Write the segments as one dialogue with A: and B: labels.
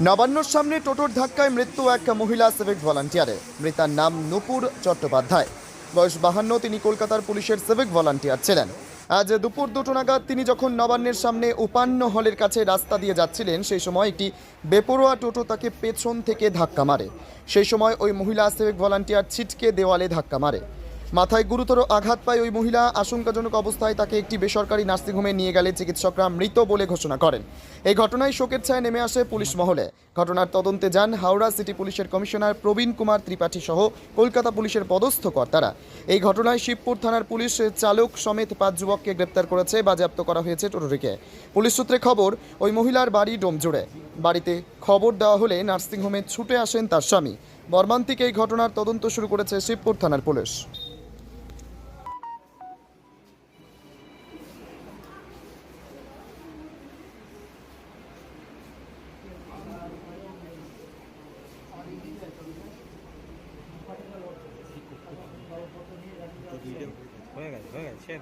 A: নবান্নর সামনে টোটোর ধাক্কায় মৃত্যু এক মহিলা সিভিক ভলান্টিয়ারের মৃতার নাম নূপুর চট্টোপাধ্যায়। বয়স বাহান্ন, তিনি কলকাতার পুলিশের সিভিক ভলান্টিয়ার ছিলেন। আজ দুপুর দুটো নাগাদ তিনি যখন নবান্নের সামনে উপান্ন হলের কাছে রাস্তা দিয়ে যাচ্ছিলেন, সেই সময় একটি বেপরোয়া টোটো তাকে পেছন থেকে ধাক্কা মারে। সেই সময় ওই মহিলা সিভিক ভলান্টিয়ার ছিটকে দেওয়ালে ধাক্কা মারে। মাথায় গুরুতর আঘাত পায় ওই মহিলা। আশঙ্কাজনক অবস্থায় তাকে একটি বেসরকারি নার্সিংহোমে নিয়ে গেলে চিকিৎসকরা মৃত বলে ঘোষণা করেন। এই ঘটনায় শোকের ছায় নেমে আসে পুলিশ মহলে। ঘটনার তদন্তে যান হাওড়া সিটি পুলিশের কমিশনার প্রবীণ কুমার ত্রিপাঠী সহ কলকাতা পুলিশের পদস্থ কর্তারা। এই ঘটনায় শিবপুর থানার পুলিশ চালক সমেত পাঁচ যুবককে গ্রেপ্তার করেছে, বাজেয়াপ্ত করা হয়েছে টোটোটিকে। পুলিশ সূত্রে খবর, ওই মহিলার বাড়ি ডোমজোড়ে। বাড়িতে খবর দেওয়া হলে নার্সিংহোমে ছুটে আসেন তার স্বামী। মর্মান্তিক এই ঘটনার তদন্ত শুরু করেছে শিবপুর থানার পুলিশ।
B: হয়ে গেছে হয়ে গেছে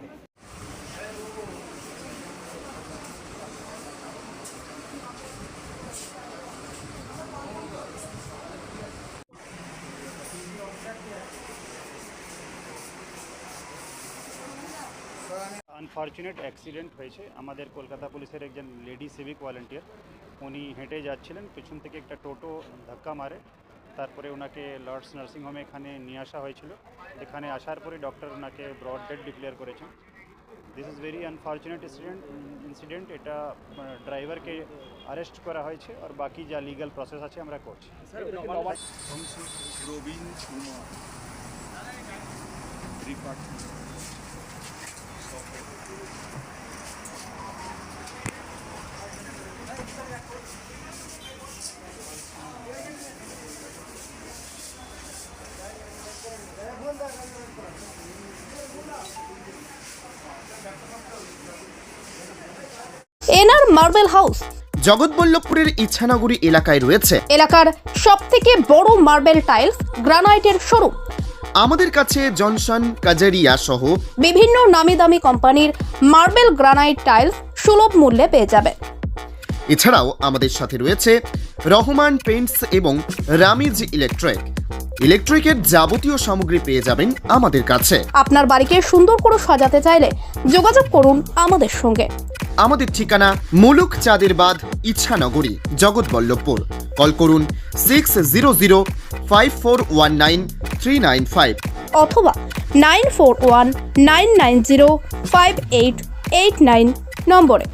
C: আনফর্চুনেট অ্যাক্সিডেন্ট হয়েছে আমাদের কলকাতা পুলিশের একজন লেডি সিভিক ভলেন্টিয়ার উনি হেঁটে যাচ্ছিলেন পেছন থেকে একটা টোটো ধাক্কা মারে তারপরে ওনাকে লর্ডস নার্সিংহোমে এখানে নিয়ে আসা হয়েছিল এখানে আসার পরে ডক্টর ওনাকে ব্রড ডেড ডিক্লেয়ার করেছেন this is very unfortunate incident incident এটা ড্রাইভারকে অ্যারেস্ট করা হয়েছে আর বাকি যা লিগাল প্রসেস আছে আমরা করছি
D: অংশ
E: এনআর মার্বেল হাউস।
A: জগৎবল্লভপুরের ইচ্ছানগরী এলাকায় রয়েছে।
E: এলাকার সব থেকে বড় মার্বেল টাইলস গ্রানাইটের শোরুম।
A: আমাদের কাছে জনসন কাজারিয়া সহ
E: বিভিন্ন নামি দামি কোম্পানির মার্বেল গ্রানাইট টাইলস সুলভ মূল্যে পেয়ে যাবে
A: এছাড়াও আমাদের সাথে রয়েছে রহমান পেন্টস এবং রামিজ ইলেকট্রিক। ইলেকট্রিকের যাবতীয় সামগ্রী পেয়ে যাবেন আমাদের কাছে।
E: আপনার বাড়িকে সুন্দর করে সাজাতে চাইলে যোগাযোগ করুন আমাদের সঙ্গে।
A: আমাদের ঠিকানা মুলুক চাঁদের বাঁধ ইচ্ছানগরী জগৎবল্লভপুর। কল করুন six zero zero five four one nine three nine five
E: অথবা nine nine nine five eight eight nine নম্বরে।